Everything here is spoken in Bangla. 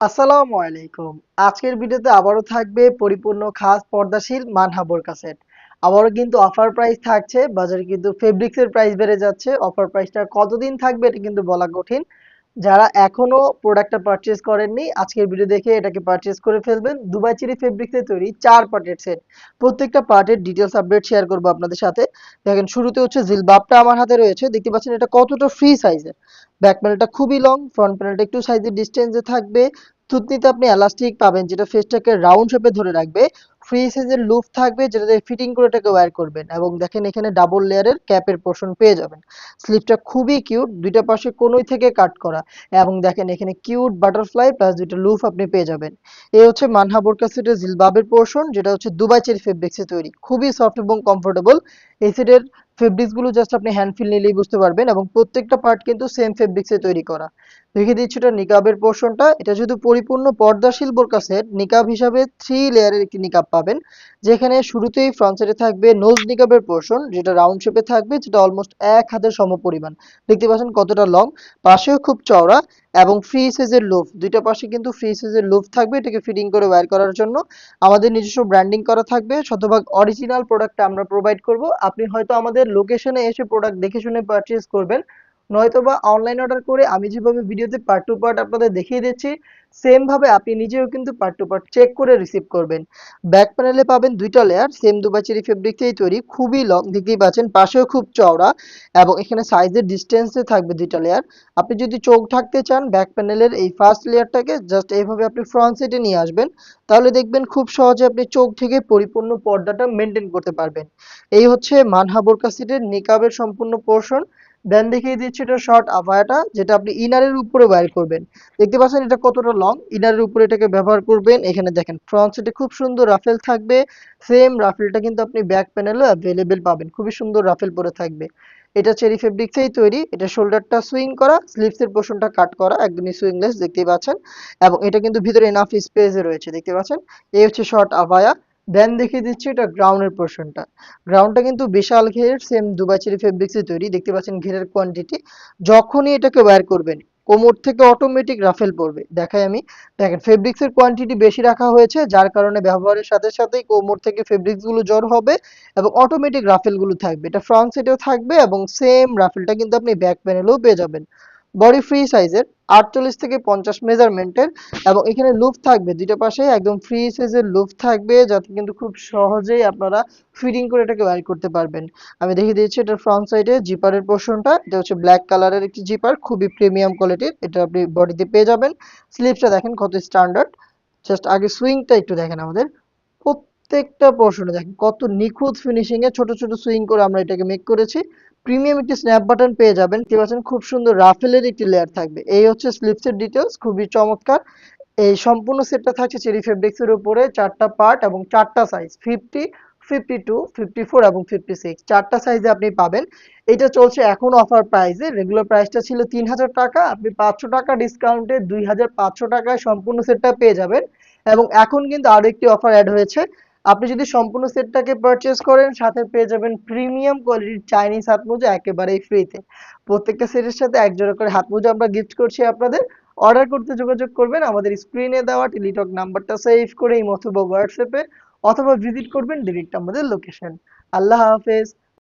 আসসালামু আলাইকুম। আজকের ভিডিওতে আবারও থাকবে পরিপূর্ণ খাস পর্দাশীল মানহাবর কাছে আবারও কিন্তু অফার প্রাইস থাকছে, বাজারে কিন্তু ফেব্রিক্সের প্রাইস বেড়ে যাচ্ছে। অফার প্রাইসটা কতদিন থাকবে এটা কিন্তু বলা কঠিন। যারা এখনও প্রোডাক্টটা পারচেজ করেননি, আজকের ভিডিও দেখে এটাকে পারচেজ করে ফেলবেন। দুবাই চিরি ফেব্রিক্সে তৈরি চার পার্টের সেট প্রত্যেকটা পার্টের ডিটেলস আপডেট শেয়ার করব আপনাদের সাথে। দেখেন, শুরুতে হচ্ছে জিলবাবটা আমার হাতে রয়েছে। দেখতে পাচ্ছেন, এটা কতটা ফ্রি সাইজের ব্যাক প্যানেলটা খুবই লং ফ্রন্ট প্যানেলটা একটু সাইজের ডিস্টেন্সে থাকবে। থুতনিতে আপনি এলাস্টিক পাবেন, যেটা ফেসটাকে রাউন্ড শেপে ধরে রাখবে। ফ্রি সাইজের লুফ থাকবে যেটাতে ফিটিং করে এটাকে ওয়্যার করবেন এবং দেখেন এখানে ডাবল লেয়ারের ক্যাপের পোর্শন পেয়ে যাবেন। স্লিপটা খুবই কিউট দুইটা পাশে কোনোই থেকে কাট করা এবং দেখেন এখানে কিউট বাটারফ্লাই প্লাস দুইটা লুফ আপনি পেয়ে যাবেন। এই হচ্ছে মানহা বোরকা সেটের জিলবাবের পোর্শন যেটা হচ্ছে দুবাই চেরি ফেব্রিক্সে তৈরি। খুবই সফট এবং কমফোর্টেবল এই সেটের ফেব্রিক্সগুলো জাস্ট আপনি হ্যান্ড ফিল নিলেই বুঝতে পারবেন এবং প্রত্যেকটা পার্ট কিন্তু সেম ফেব্রিক্সে তৈরি করা। দেখে দিচ্ছি এটা নিকাবের পোর্শনটা এটা যদি পরিপূর্ণ পর্দাশীল বোরকা সেট নিকাব হিসাবে থ্রি লেয়ারের একটি নিকাব পাবেন, যেখানে শুরুতেই ফ্রন্ট থাকবে নোজ নিকাবের পোর্শন যেটা রাউন্ড শেপে থাকবে, যেটা অলমোস্ট এক হাতের সমপরিমাণ। দেখতে পাচ্ছেন কতটা লং পাশেও খুব চওড়া এবং ফ্রি সাইজের লুফ দুইটা পাশে কিন্তু ফ্রি সাইজের লুফ থাকবে এটাকে ফিটিং করে ওয়্যার করার জন্য। আমাদের নিজস্ব ব্র্যান্ডিং করা থাকবে, শতভাগ অরিজিনাল প্রোডাক্টটা আমরা প্রোভাইড করব। আপনি হয়তো আমাদের লোকেশনে এসে প্রোডাক্ট দেখে শুনে পারচেজ করবেন। নয়তোবা অনলাইন অর্ডার করে আমি যেভাবে ভিডিওতে পার্ট টু পার্ট আপনাদের দেখিয়ে দিচ্ছি সেম ভাবে আপনি নিজেও কিন্তু পার্ট টু পার্ট চেক করে রিসিভ করবেন। ব্যাক প্যানেলে পাবেন দুইটা লেয়ার সেম দুবাচেরি ফেব্রিকটাই তৈরি, খুবই লং দেখতেই পাচ্ছেন, পাশেও খুব চওড়া এবং এখানে সাইজের ডিস্টেন্সে থাকবে দুইটা লেয়ার আপনি যদি চোখ ঢাকতে চান ব্যাক প্যানেলের এই ফার্স্ট লেয়ারটাকে জাস্ট এইভাবে আপনি ফ্রন্ট সাইডে নিয়ে আসবেন, তাহলে দেখবেন খুব সহজে আপনি চোখ থেকে পরিপূর্ণ পর্দাটা মেনটেন করতে পারবেন। এই হচ্ছে মানহা বোরকা নিকাবের সম্পূর্ণ পোর্শন দেন দেখিয়ে দিচ্ছি এটা শর্ট আভায়াটা, যেটা আপনি ইনারের উপরে ওয়্যার করবেন। দেখতে পাচ্ছেন এটা কতটা লং ইনারের উপরে এটাকে ব্যবহার করবেন। এখানে দেখেন ফ্রন্ট সাইডে খুব সুন্দর রাফেল থাকবে। সেম রাফেলটা কিন্তু আপনি ব্যাক প্যানেলও অ্যাভেলেবেল পাবেন। খুবই সুন্দর রাফেল পরে থাকবে। এটা চেরি ফেব্রিক্সেই তৈরি। এটা শোল্ডারটা সুইং করা স্লিভসের পোর্শনটা কাট করা, একদমই সুইংলেস দেখতেই পাচ্ছেন। এবং এটা কিন্তু ভিতরে এনাফ স্পেসে রয়েছে, দেখতে পাচ্ছেন? এই হচ্ছে শর্ট আভায়া। দেন দেখিয়ে দিচ্ছি এটা গ্রাউন্ডের পোর্শনটা গ্রাউন্ডটা কিন্তু বিশাল ঘেরের সেম দুবাই চেরি ফেব্রিক্সে তৈরি, দেখতে পাচ্ছেন ঘেরের কোয়ান্টিটি যখনই এটাকে ওয়্যার করবেন, কোমর থেকে অটোমেটিক রাফেল পড়বে। দেখাই আমি। দেখেন ফেব্রিক্সের কোয়ান্টিটি বেশি রাখা হয়েছে, যার কারণে ব্যবহারের সাথে সাথেই কোমর থেকে ফেব্রিক্সগুলো জড় হবে এবং অটোমেটিক রাফেলগুলো থাকবে। এটা ফ্রন্ট সাইডেও থাকবে এবং সেম রাফেলটা কিন্তু আপনি ব্যাক প্যানেলেও পেয়ে যাবেন। বডি ফ্রি সাইজের আটচল্লিশ থেকে পঞ্চাশ মেজারমেন্টের এবং এখানে লুপ থাকবে। দুইটা পাশে একদম ফ্রি সাইজের লুফ থাকবে যাতে কিন্তু খুব সহজেই আপনারা ফিটিং করে এটাকে ওয়্যার করতে পারবেন। আমি দেখিয়ে দিয়েছি এটার ফ্রন্ট সাইডে জিপারের পোর্শনটা এটা হচ্ছে ব্ল্যাক কালারের একটি জিপার খুবই প্রিমিয়াম কোয়ালিটির এটা আপনি বডিতে পেয়ে যাবেন। স্লিপসটা দেখেন কত স্ট্যান্ডার্ড জাস্ট আগে সুইংটা একটু দেখেন আমাদের। প্রত্যেকটা পোর্শনে দেখেন কত নিখুঁত ফিনিশিং এ ছোট ছোট সুইং করে আমরা এটাকে মেক করেছি। প্রিমিয়াম একটি স্ন্যাপ বাটন পেয়ে যাবেন। দেখতে পাচ্ছেন খুব সুন্দর রাফেলের একটি লেয়ার থাকবে। এই হচ্ছে স্লিপসের ডিটেলস খুবই চমৎকার। এই সম্পূর্ণ সেটটা থাকছে চেরি ফেব্রিক্সের উপরে। চারটা পার্ট এবং চারটা size fifty fifty two fifty four এবং ফিফটি সিক্স চারটা সাইজে আপনি পাবেন। এটা চলছে এখন অফার প্রাইসে রেগুলার প্রাইসটা ছিল তিন হাজার টাকা। আপনি পাঁচশো টাকা ডিসকাউন্টে দুই হাজার পাঁচশো টাকায় সম্পূর্ণ সেটটা পেয়ে যাবেন। এবং এখন কিন্তু আরও একটি অফার অ্যাড হয়েছে। আপনি যদি সম্পূর্ণ সেটটাকে পারচেস করেন, সাথে পেয়ে যাবেন প্রিমিয়াম কোয়ালিটির চাইনিজ হাত মোজা একেবারেই ফ্রিতে প্রত্যেকটা সেটের সাথে এক জোড়া করে হাত মোজা আমরা গিফট করছি আপনাদের। অর্ডার করতে যোগাযোগ করবেন, আমাদের স্ক্রিনে দেওয়া টেলিটক নাম্বারটা সেভ করে এই অথবা হোয়াটসঅ্যাপে অথবা ভিজিট করবেন ডিরেক্ট আমাদের লোকেশন আল্লাহ হাফেজ।